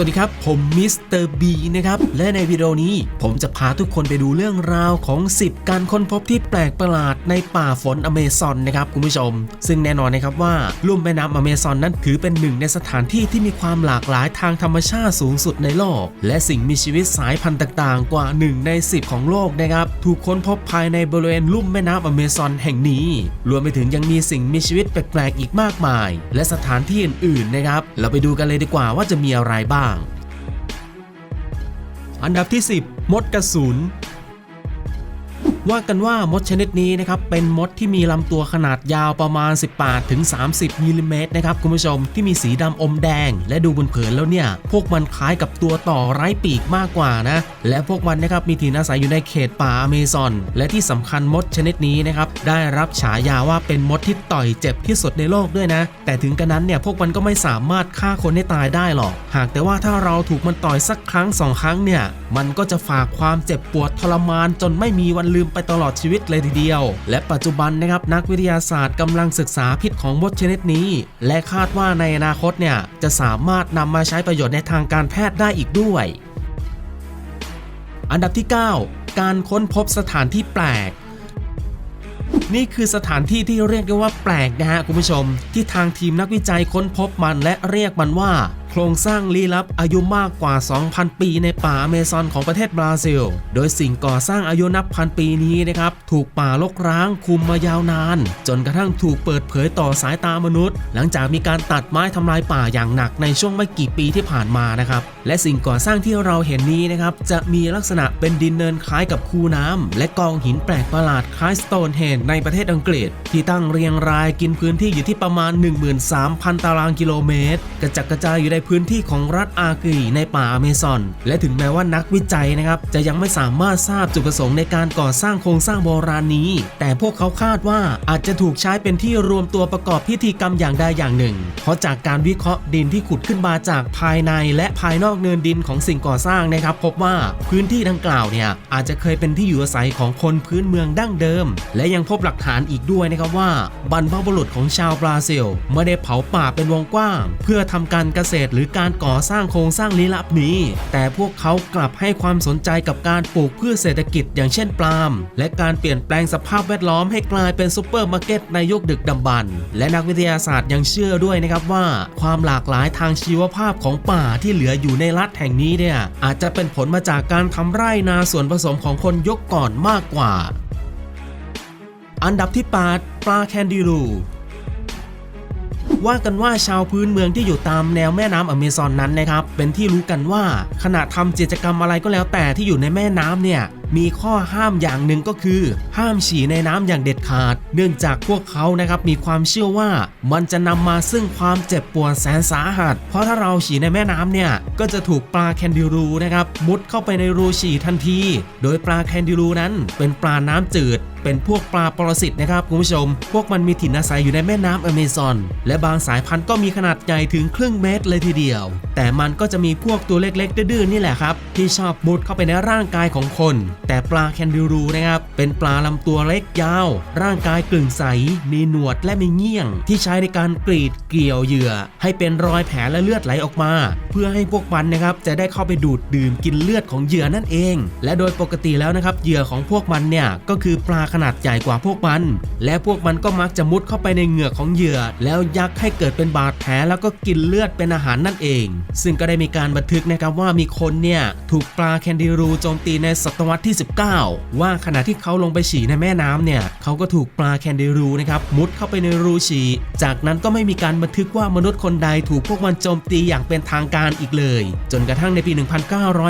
วัสดีครับ ผมมิสเตอร์บีนะครับ และในวิดีโอนี้ผมจะพาทุกคนไปดูเรื่องราวของ 10 การค้นพบที่แปลกประหลาดในป่าฝนอเมซอนนะครับคุณผู้ชม ซึ่งแน่นอนนะครับว่าลุ่มแม่น้ำอเมซอนนั้นถือเป็นหนึ่งในสถานที่ที่มีความหลากหลายทางธรรมชาติสูงสุดในโลก และสิ่งมีชีวิตสายพันธุ์ต่างๆ กว่า 1 ใน 10 ของโลกนะครับถูกค้นพบภายในบริเวณลุ่มแม่น้ำอเมซอนแห่งนี้ รวมไปถึงยังมีสิ่งมีชีวิตแปลกๆอีกมากมาย และสถานที่อื่นๆนะครับเราไปดูกันเลยดีกว่าว่าจะมีอะไรบ้างอันดับที่ 10 มดกระสุน ว่ากันว่ามดชนิดนี้นะครับเป็นมดที่มีลำตัวขนาดยาวประมาณ 18ถึง30มิลลิเมตรนะครับคุณผู้ชมที่มีสีดำอมแดง และดูบนเผินแล้วเนี่ย พวกมันคล้ายกับตัวต่อไร้ปีกมากกว่านะ และพวกมันนะครับมีถิ่นอาศัยอยู่ในเขตป่าอเมซอน และที่สำคัญมดชนิดนี้นะครับได้รับฉายาว่าเป็นมดที่ต่อยเจ็บที่สุดในโลกด้วยนะ แต่ถึงกระนั้นเนี่ยพวกมันก็ไม่สามารถฆ่าคนให้ตายได้หรอก หากแต่ว่าถ้าเราถูกมันต่อยสักครั้งสองครั้งเนี่ยมันก็จะฝากความเจ็บปวดทรมานจนไม่มีวันลืมไปตลอดชีวิตเลยทีเดียว และปัจจุบันนะครับนักวิทยาศาสตร์กำลังศึกษาพิษของมดชนิดนี้ และคาดว่าในอนาคตเนี่ยจะสามารถนำมาใช้ประโยชน์ในทางการแพทย์ได้อีกด้วย อันดับที่ 9 การค้นพบสถานที่แปลกนี่คือสถานที่ที่เรียกได้ว่าแปลกนะฮะคุณผู้ชม ที่ทางทีมนักวิจัยค้นพบมันและเรียกมันว่า รงสร้างลี้ลับอายุมากกว่า 2,000 ปีในป่าอเมซอนของประเทศบราซิล โดยสิ่งก่อสร้างอายุนับพันปีนี้นะครับถูกป่ารกร้างคุมมายาวนาน จนกระทั่งถูกเปิดเผยต่อสายตามนุษย์ หลังจากมีการตัดไม้ทำลายป่าอย่างหนักในช่วงไม่กี่ปีที่ผ่านมานะครับและสิ่งก่อสร้างที่เราเห็นนี้นะครับจะมีลักษณะเป็นดินเนินคล้ายกับคูน้ำและกองหินแปลกประหลาดคล้ายสโตนเฮนในประเทศอังกฤษ ที่ตั้งเรียงรายกินพื้นที่อยู่ที่ประมาณ 13,000 ตารางกิโลเมตร กระจัดกระจายอยู่ในพื้นที่ของรัฐอากีในป่าอเมซอน และถึงแม้ว่านักวิจัยนะครับจะยังไม่สามารถทราบจุดประสงค์ในการก่อสร้างโครงสร้างโบราณนี้ แต่พวกเขาคาดว่าอาจจะถูกใช้เป็นที่รวมตัวประกอบพิธีกรรมอย่างใดอย่างหนึ่ง เพราะจากการวิเคราะห์ดินที่ขุดขึ้นมาจากภายในและภายนอกเนินดินของสิ่งก่อสร้างนะครับ พบว่าพื้นที่ดังกล่าวเนี่ยอาจจะเคยเป็นที่อยู่อาศัยของคนพื้นเมืองดั้งเดิม และยังพบหลักฐานอีกด้วยนะครับว่าบรรพบุรุษของชาวบราซิลไม่ได้เผาป่าเป็นวงกว้าง เพื่อทำการเกษตรรือการก่อสร้างโครงสร้างลี้ลับนี้ แต่พวกเขากลับให้ความสนใจกับการปลูกพืชเศรษฐกิจอย่างเช่นปาล์มและการเปลี่ยนแปลงสภาพแวดล้อมให้กลายเป็นซูเปอร์มาร์เก็ตในยุคดึกดำบรรพ์และนักวิทยาศาสตร์ยังเชื่อด้วยนะครับว่า ความหลากหลายทางชีวภาพของป่าที่เหลืออยู่ในรัฐแห่งนี้เนี่ยอาจจะเป็นผลมาจากการทำไร่นาส่วนผสมของคนยกก่อนมากกว่า อันดับที่ 8 ปลาแคนดิลู ว่ากันว่าชาวพื้นเมืองที่อยู่ตามแนวแม่น้ำอเมซอนนั้นนะครับเป็นที่รู้กันว่าขณะทำกิจกรรมอะไรก็แล้วแต่ที่อยู่ในแม่น้ำเนี่ย มีข้อห้ามอย่างหนึ่งก็คือ ห้ามฉี่ในน้ำอย่างเด็ดขาด เนื่องจากพวกเขานะครับมีความเชื่อว่ามันจะนำมาซึ่งความเจ็บปวดแสนสาหัส เพราะถ้าเราฉี่ในแม่น้ำเนี่ยก็จะถูกปลาแคนดิรูนะครับมุดเข้าไปในรูฉี่ทันที โดยปลาแคนดิรูนั้นเป็นปลาน้ำจืดเป็นพวกปลาปรสิตนะครับคุณผู้ชม พวกมันมีถิ่นอาศัยอยู่ในแม่น้ำอเมซอน และบางสายพันธุ์ก็มีขนาดใหญ่ถึงครึ่งเมตรเลยทีเดียว แต่มันก็จะมีพวกตัวเล็กๆ ดื้อๆนี่แหละครับ ที่ชอบมุดเข้าไปในร่างกายของคนแต่ปลาแคนดิรูนะครับเป็นปลาลำตัวเล็กยาว ร่างกายกลึ่งใส มีหนวดและมีเงี้ยง ที่ใช้ในการกรีดเกี่ยวเหยื่อ ให้เป็นรอยแผลและเลือดไหลออกมา เพื่อให้พวกมันนะครับจะได้เข้าไปดูดดื่มกินเลือดของเหยื่อนั่นเอง และโดยปกติแล้วนะครับเหยื่อของพวกมันเนี่ยก็คือปลาขนาดใหญ่กว่าพวกมัน และพวกมันก็มักจะมุดเข้าไปในเหงือกของเหยื่อ แล้วยักให้เกิดเป็นบาดแผลแล้วก็กินเลือดเป็นอาหารนั่นเอง ซึ่งก็ได้มีการบันทึกนะครับว่ามีคนเนี่ยถูกปลาแคนดิรูโจมตีในศตวรรษที่19 ว่าขณะที่เขาลงไปฉี่ในแม่น้ำเนี่ยเขาก็ถูกปลาแคนเดรูนะครับมุดเข้าไปในรูฉี่จากนั้นก็ไม่มีการบันทึกว่ามนุษย์คนใดถูกพวกมันโจมตีอย่างเป็นทางการอีกเลย จนกระทั่งในปี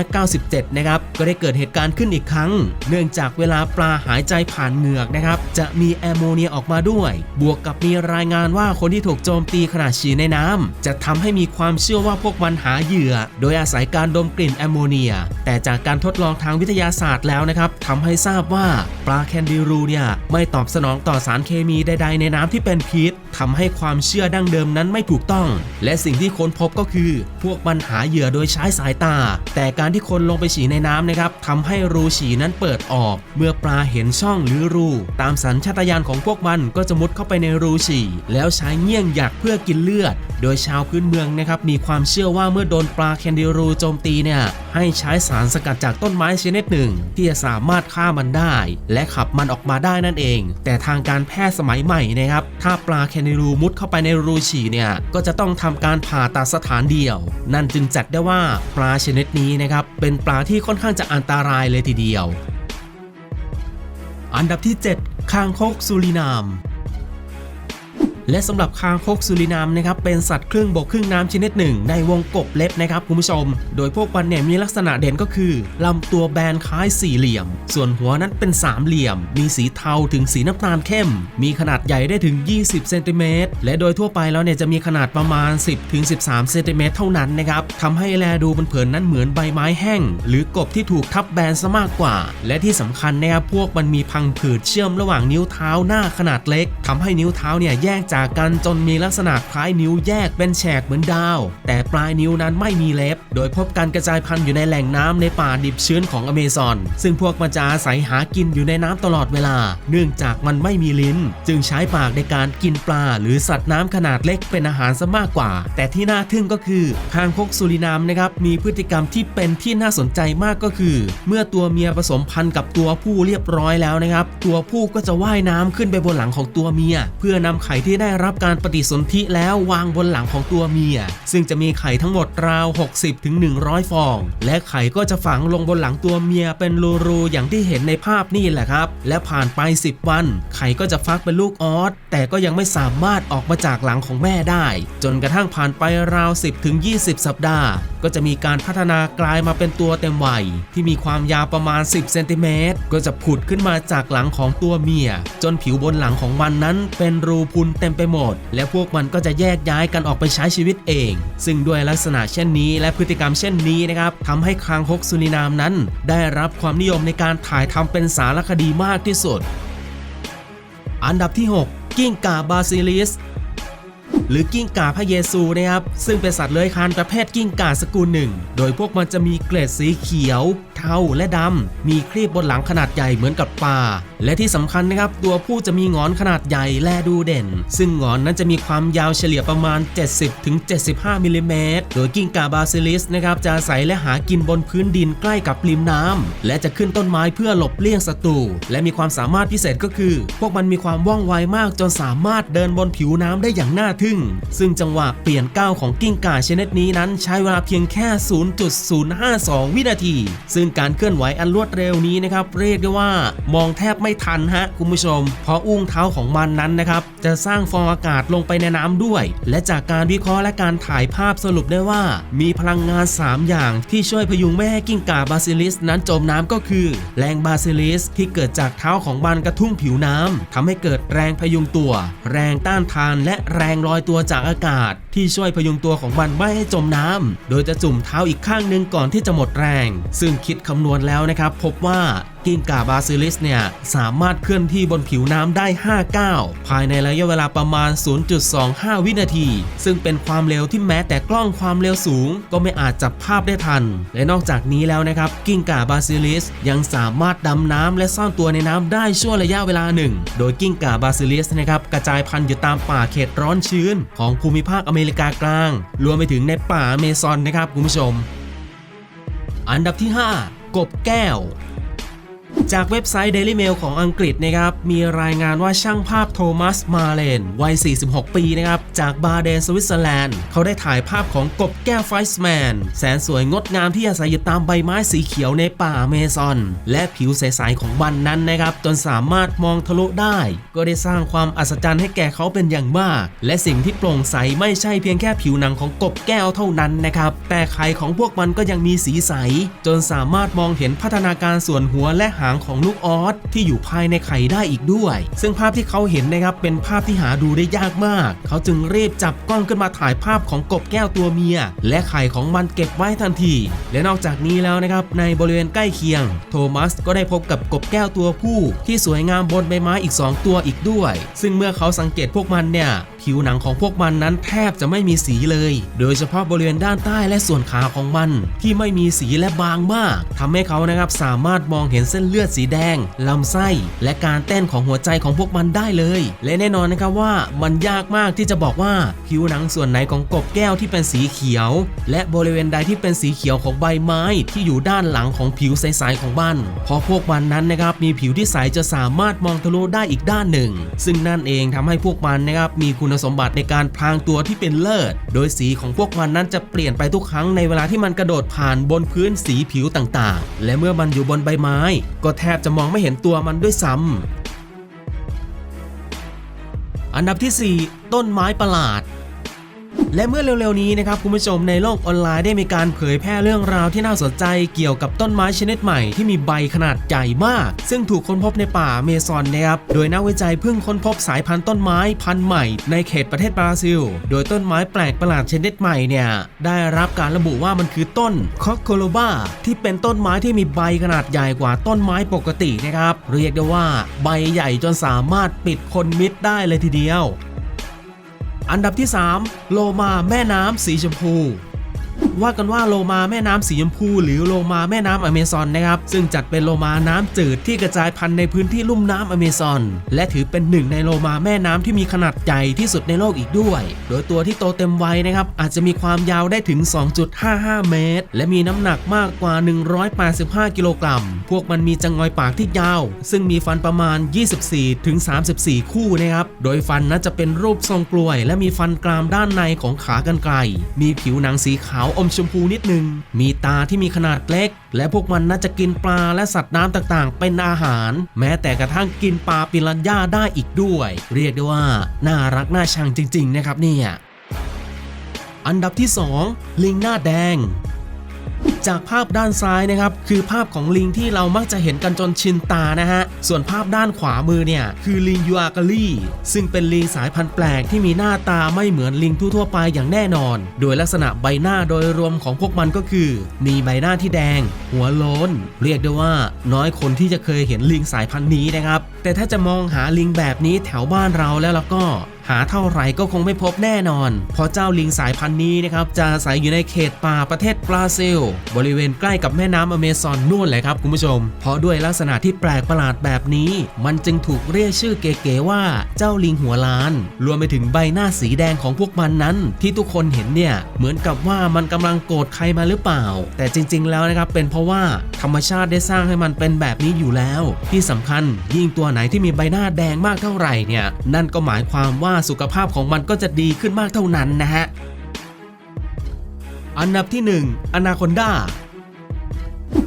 1997 นะครับก็ได้เกิดเหตุการณ์ขึ้นอีกครั้ง เนื่องจากเวลาปลาหายใจผ่านเหงือกนะครับจะมีแอมโมเนียออกมาด้วย บวกกับมีรายงานว่าคนที่ถูกโจมตีขณะฉี่ในน้ำจะทำให้มีความเชื่อว่าพวกมันหาเหยื่อ โดยอาศัยการดมกลิ่นแอมโมเนีย แต่จากการทดลองทางวิทยาศาสตร์แล้วนะครับทำให้ทราบว่าปลาแคนดิรูเนี่ยไม่ตอบสนองต่อสารเคมีใดๆในน้ำที่เป็นพิษทำให้ความเชื่อดั้งเดิมนั้นไม่ถูกต้อง และสิ่งที่ค้นพบก็คือ พวกมันหาเหยื่อโดยใช้สายตา แต่การที่คนลงไปฉี่ในน้ำนะครับทำให้รูฉี่นั้นเปิดออก เมื่อปลาเห็นช่องหรือรู ตามสัญชาตญาณของพวกมันก็จะมุดเข้าไปในรูฉี่ แล้วใช้เงี้ยงหยักเพื่อกินเลือด โดยชาวพื้นเมืองนะครับมีความเชื่อว่าเมื่อโดนปลาแคนดิรูโจมตีเนี่ยให้ใช้สารสกัดจากต้นไม้ชนิดหนึ่งที่จะสามารถฆ่ามันได้ และขับมันออกมาได้นั่นเอง แต่ทางการแพทย์สมัยใหม่นะครับถ้าปลาแคนิรูมุดเข้าไปในรูฉี่เนี่ยก็จะต้องทำการผ่าตัดสถานเดียว นั่นจึงจัดได้ว่าปลาชนิดนี้นะครับเป็นปลาที่ค่อนข้างจะอันตรายเลยทีเดียว อันดับที่ 7 คางคกสุรินาม และสำหรับคางคกสุรินามนะครับเป็นสัตว์ครึ่งบกครึ่งน้ำชนิดหนึ่ง ในวงกบเล็บนะครับคุณผู้ชม โดยพวกมันเนี่ยมีลักษณะเด่นก็คือลำตัวแบนคล้ายสี่เหลี่ยม ส่วนหัวนั้นเป็นสามเหลี่ยม มีสีเทาถึงสีน้ำตาลเข้ม มีขนาดใหญ่ได้ถึง 20 เซนติเมตร และโดยทั่วไปแล้วเนี่ยจะมีขนาดประมาณ 10ถึง13 เซนติเมตรเท่านั้นนะครับทำให้แลดูเผินๆนั้นเหมือนใบไม้แห้ง หรือกบที่ถูกทับแบนซะมากกว่า และที่สำคัญนะครับพวกมันมีพังผืดเชื่อมระหว่างนิ้วเท้าหน้าขนาดเล็กทำให้นิ้วเท้าเนี่ยแยกจากกันจนมีลักษณะคล้ายนิ้วแยกเป็นแฉกเหมือนดาว แต่ปลายนิ้วนั้นไม่มีเล็บ โดยพบการกระจายพันธุ์อยู่ในแหล่งน้ำในป่าดิบชื้นของอเมซอน ซึ่งพวกมันจะอาศัยหากินอยู่ในน้ำตลอดเวลา เนื่องจากมันไม่มีลิ้น จึงใช้ปากในการกินปลา หรือสัตว์น้ำขนาดเล็กเป็นอาหารซะมากกว่า แต่ที่น่าทึ่งก็คือคางคกสุรินามนะครับมีพฤติกรรมที่เป็นที่น่าสนใจมากก็คือ เมื่อตัวเมียผสมพันธุ์กับตัวผู้เรียบร้อยแล้วนะครับ ตัวผู้ก็จะว่ายน้ำขึ้นไปบนหลังของตัวเมีย เพื่อนำไข่ที่ได้ได้รับการปฏิสนธิแล้ววางบนหลังของตัวเมีย ซึ่งจะมีไข่ทั้งหมดราว 60ถึง100 ฟอง และไข่ก็จะฝังลงบนหลังตัวเมียเป็นรูๆอย่างที่เห็นในภาพนี่แหละครับ และผ่านไป 10 วัน ไข่ก็จะฟักเป็นลูกออสแต่ก็ยังไม่สามารถออกมาจากหลังของแม่ได้ จนกระทั่งผ่านไปราว 10ถึง20 สัปดาห์ ก็จะมีการพัฒนากลายมาเป็นตัวเต็มวัยที่มีความยาวประมาณ 10 เซนติเมตรก็จะผุดขึ้นมาจากหลังของตัวเมีย จนผิวบนหลังของมันนั้นเป็นรูพุนเต็มไปหมด และพวกมันก็จะแยกย้ายกันออกไปใช้ชีวิตเอง ซึ่งด้วยลักษณะเช่นนี้และพฤติกรรมเช่นนี้นะครับทำให้คางคกสุนินามนั้น ได้รับความนิยมในการถ่ายทำเป็นสารคดีมากที่สุด อันดับที่ 6 กิ้งก่าบาซิลิสหรือกิ้งก่าพระเยซูนะครับซึ่งเป็นสัตว์เลื้อยคลานประเภทกิ้งก่าสกุลหนึ่ง โดยพวกมันจะมีเกล็ดสีเขียว เทาและดำ มีครีบบนหลังขนาดใหญ่เหมือนกับปลา และที่สำคัญนะครับ ตัวผู้จะมีงอนขนาดใหญ่และดูเด่น ซึ่งงอนนั้นจะมีความยาวเฉลี่ยประมาณ 70-75มิลลิเมตรโดยกิ้งก่าบาซิลิสนะครับจะอาศัยและหากินบนพื้นดินใกล้กับริมน้ำและจะขึ้นต้นไม้เพื่อหลบเลี่ยงศัตรูและมีความสามารถพิเศษก็คือ พวกมันมีความว่องไวมากจนสามารถเดินบนผิวน้ำได้อย่างน่าทึ่ง ซึ่งจังหวะเปลี่ยนก้าวของกิ้งก่าชนิดนี้นั้น ใช้เวลาเพียงแค่ 0.052 วินาที ซึ่งการเคลื่อนไหวอันรวดเร็วนี้นะครับเรียกได้ว่ามองแทบไม่ทันฮะคุณผู้ชม เพราะอุ้งเท้าของมันนั้นนะครับจะสร้างฟองอากาศลงไปในน้ำด้วย และจากการวิเคราะห์และการถ่ายภาพสรุปได้ว่า มีพลังงาน 3 อย่างที่ช่วยพยุงไม่ให้กิ้งก่าบาซิลิสนั้นจมน้ำก็คือ แรงบาซิลิสที่เกิดจากเท้าของมันกระทุ่งผิวน้ำทำให้เกิดแรงพยุงตัว แรงต้านทานและแรงลอยตัวจากอากาศที่ช่วยพยุงตัวของมันไม่ให้จมน้ำโดยจะจุ่มเท้าอีกข้างหนึ่งก่อนที่จะหมดแรง ซึ่งคิดคำนวณแล้วนะครับ พบว่ากิ้งก่าบาซิลิสเนี่ยสามารถเคลื่อนที่บนผิวน้ำได้ 5 ก้าวภายในระยะเวลาประมาณ 0.25 วินาที ซึ่งเป็นความเร็วที่แม้แต่กล้องความเร็วสูง ก็ไม่อาจจับภาพได้ทัน และนอกจากนี้แล้วนะครับกิ้งก่าบาซิลิสยังสามารถดำน้ำและซ่อนตัวในน้ำได้ช่วงระยะเวลาหนึ่ง โดยกิ้งก่าบาซิลิสนะครับกระจายพันธุ์อยู่ตามป่าเขตร้อนชื้น ของภูมิภาคอเมริกากลาง รวมไปถึงในป่าอเมซอนนะครับคุณผู้ชม อันดับที่ 5 กบแก้ว จากเว็บไซต์ Daily Mail ของอังกฤษนะครับ มีรายงานว่าช่างภาพโทมัส มาเลน วัย 46 ปีนะครับ จากบาเดนสวิตเซอร์แลนด์ เขาได้ถ่ายภาพของกบแก้วไฟส์แมน แสนสวยงดงามที่อาศัยอยู่ตามใบไม้สีเขียวในป่าเมซอน และผิวใส ๆ ของมันนั้นนะครับ จนสามารถมองทะลุได้ ก็ได้สร้างความอัศจรรย์ให้แก่เขาเป็นอย่างมาก และสิ่งที่โปร่งใสไม่ใช่เพียงแค่ผิวหนังของกบแก้วเท่านั้นนะครับ แต่ไข่ของพวกมันก็ยังมีสีใส จนสามารถมองเห็นพัฒนาการส่วนหัวและหางางของลูกออสที่อยู่ภายในไข่ได้อีกด้วย ซึ่งภาพที่เขาเห็นนะครับเป็นภาพที่หาดูได้ยากมาก เขาจึงรีบจับกล้องขึ้นมาถ่ายภาพของกบแก้วตัวเมีย และไข่ของมันเก็บไว้ทันที และนอกจากนี้แล้วนะครับในบริเวณใกล้เคียง โทมัสก็ได้พบกับกบแก้วตัวผู้ ที่สวยงามบนใบไม้อีก 2 ตัวอีกด้วย ซึ่งเมื่อเขาสังเกตพวกมันเนี่ยผิวหนังของพวกมันนั้นแทบจะไม่มีสีเลย โดยเฉพาะบริเวณด้านใต้และส่วนขาของมัน ที่ไม่มีสีและบางมากทำให้เขานะครับสามารถมองเห็นเส้นเลือดสีแดงลำไส้ และการเต้นของหัวใจของพวกมันได้เลย และแน่นอนนะครับว่ามันยากมากที่จะบอกว่าผิวหนังส่วนไหนของกบแก้วที่เป็นสีเขียว และบริเวณใดที่เป็นสีเขียวของใบไม้ที่อยู่ด้านหลังของผิวใสๆของมันเพราะพวกมันนั้นนะครับมีผิวที่ใสจะสามารถมองทะลุได้อีกด้านหนึ่ง ซึ่งนั่นเองทำให้พวกมันนะครับมีคุณณสมบัติในการพรางตัวที่เป็นเลิศ โดยสีของพวกมันนั้นจะเปลี่ยนไปทุกครั้งในเวลาที่มันกระโดดผ่านบนพื้นสีผิวต่างๆ และเมื่อมันอยู่บนใบไม้ ก็แทบจะมองไม่เห็นตัวมันด้วยซ้ำอันดับที่ 4 ต้นไม้ประหลาด และเมื่อเร็วๆนี้นะครับคุณผู้ชมในโลกออนไลน์ได้มีการเผยแพร่เรื่องราวที่น่าสนใจเกี่ยวกับต้นไม้ชนิดใหม่ที่มีใบขนาดใหญ่มาก ซึ่งถูกค้นพบในป่าเมซอนนะครับโดยนักวิจัยเพิ่งค้นพบสายพันธุ์ต้นไม้พันธุ์ใหม่ ในเขตประเทศบราซิล โดยต้นไม้แปลกประหลาดชนิดใหม่เนี่ยได้รับการระบุว่ามันคือต้นคอคโคโลบาที่เป็นต้นไม้ที่มีใบขนาดใหญ่กว่าต้นไม้ปกตินะครับเรียกได้ว่าใบใหญ่จนสามารถปิดคนมิดได้เลยทีเดียว อันดับที่ 3 โลมาแม่น้ำสีชมพู ว่ากันว่าโลมาแม่น้ำสีชมพูหรือโลมาแม่น้ำอเมซอนนะครับ ซึ่งจัดเป็นโลมาน้ำจืดที่กระจายพันธุ์ในพื้นที่ลุ่มน้ำอเมซอน และถือเป็นหนึ่งในโลมาแม่น้ำที่มีขนาดใหญ่ที่สุดในโลกอีกด้วย โดยตัวที่โตเต็มวัยนะครับ อาจจะมีความยาวได้ถึง 2.55 เมตร และมีน้ำหนักมากกว่า 185 กิโลกรัม พวกมันมีจังงอยปากที่ยาว ซึ่งมีฟันประมาณ 24ถึง34 คู่นะครับ โดยฟันนั้นจะเป็นรูปทรงกลวย และมีฟันกรามด้านในของขากรรไกรมีผิวหนังสีขาวอมชมพูนิดนึง มีตาที่มีขนาดเล็ก และพวกมันน่าจะกินปลาและสัตว์น้ำต่างๆ เป็นอาหาร แม้แต่กระทั่งกินปลาปิรันย่าได้อีกด้วย เรียกได้ว่า น่ารักน่าชังจริง ๆ นะครับเนี่ยอันดับที่ 2 ลิงหน้าแดง จากภาพด้านซ้ายนะครับคือภาพของลิงที่เรามักจะเห็นกันจนชินตานะฮะ ส่วนภาพด้านขวามือเนี่ย คือลิงยูอากาลีซึ่งเป็นลิงสายพันธุ์แปลกที่มีหน้าตาไม่เหมือนลิงทั่วๆไปอย่างแน่นอน โดยลักษณะใบหน้าโดยรวมของพวกมันก็คือ มีใบหน้าที่แดง หัวโล้น เรียกได้ว่า น้อยคนที่จะเคยเห็นลิงสายพันธุ์นี้นะครับ แต่ถ้าจะมองหาลิงแบบนี้แถวบ้านเราแล้วแล้วก็ หาเท่าไหร่ก็คงไม่พบแน่นอน เพราะเจ้าลิงสายพันธุ์นี้นะครับจะอาศัยอยู่ในเขตป่าประเทศบราซิล บริเวณใกล้กับแม่น้ำอเมซอนนู่นแหละครับคุณผู้ชม เพราะด้วยลักษณะที่แปลกประหลาดแบบนี้ มันจึงถูกเรียกชื่อเก๋ๆว่าเจ้าลิงหัวล้าน รวมไปถึงใบหน้าสีแดงของพวกมันนั้น ที่ทุกคนเห็นเนี่ยเหมือนกับว่ามันกำลังโกรธใครมาหรือเปล่า แต่จริง ๆ แล้วนะครับเป็นเพราะว่าธรรมชาติได้สร้างให้มันเป็นแบบนี้อยู่แล้ว ที่สำคัญยิ่งตัวไหนที่มีใบหน้าแดงมากเท่าไหร่เนี่ยนั่นก็หมายความว่าสุขภาพของมันก็จะดีขึ้นมากเท่านั้นนะฮะ อันดับที่ 1 อนาคอนดา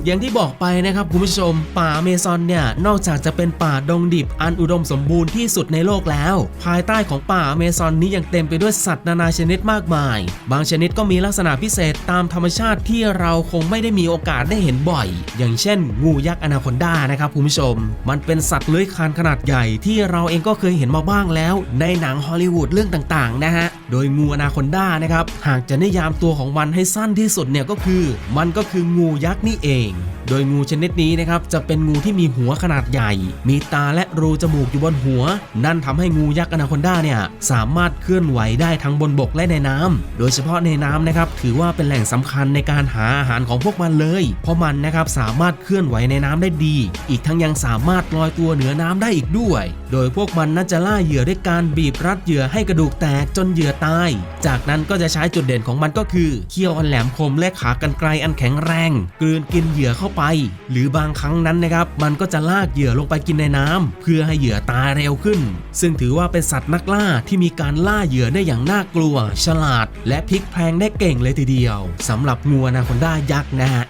อย่างที่บอกไปนะครับคุณผู้ชม ป่าเมซอนเนี่ย นอกจากจะเป็นป่าดงดิบอันอุดมสมบูรณ์ที่สุดในโลกแล้ว ภายใต้ของป่าเมซอนนี้ยังเต็มไปด้วยสัตว์นานาชนิดมากมาย บางชนิดก็มีลักษณะพิเศษตามธรรมชาติที่เราคงไม่ได้มีโอกาสได้เห็นบ่อย อย่างเช่น งูยักษ์อนาคอนดานะครับคุณผู้ชม มันเป็นสัตว์เลื้อยคลานขนาดใหญ่ที่เราเองก็เคยเห็นมาบ้างแล้ว ในหนังฮอลลีวูดเรื่องต่างๆนะฮะโดยงูอนาคอนดานะครับหากจะนิยามตัวของมันให้สั้นที่สุดเนี่ยก็คือ มันก็คืองูยักษ์นี่เอง game โดยงูชนิดนี้นะครับจะเป็นงูที่มีหัวขนาดใหญ่ มีตาและรูจมูกอยู่บนหัว นั่นทำให้งูยักษ์อนาคอนดาเนี่ยสามารถเคลื่อนไหวได้ทั้งบนบกและในน้ำโดยเฉพาะในน้ำนะครับถือว่าเป็นแหล่งสำคัญในการหาอาหารของพวกมันเลย เพราะมันนะครับสามารถเคลื่อนไหวในน้ำได้ดี อีกทั้งยังสามารถลอยตัวเหนือน้ำได้อีกด้วย โดยพวกมันน่าจะล่าเหยื่อด้วยการบีบรัดเหยื่อให้กระดูกแตกจนเหยื่อตาย จากนั้นก็จะใช้จุดเด่นของมันก็คือเขี้ยวอันแหลมคมและขากรรไกรอันแข็งแรง กลืนกินเหยื่อเข้าไป หรือบางครั้งนั้นนะครับมันก็จะลากเหยื่อลงไปกินในน้ำเพื่อให้เหยื่อตายเร็วขึ้น ซึ่งถือว่าเป็นสัตว์นักล่าที่มีการล่าเหยื่อได้อย่างน่ากลัว ฉลาด และพลิกแพลงได้เก่งเลยทีเดียวสำหรับงูอนาคอนดายักษ์นะฮะ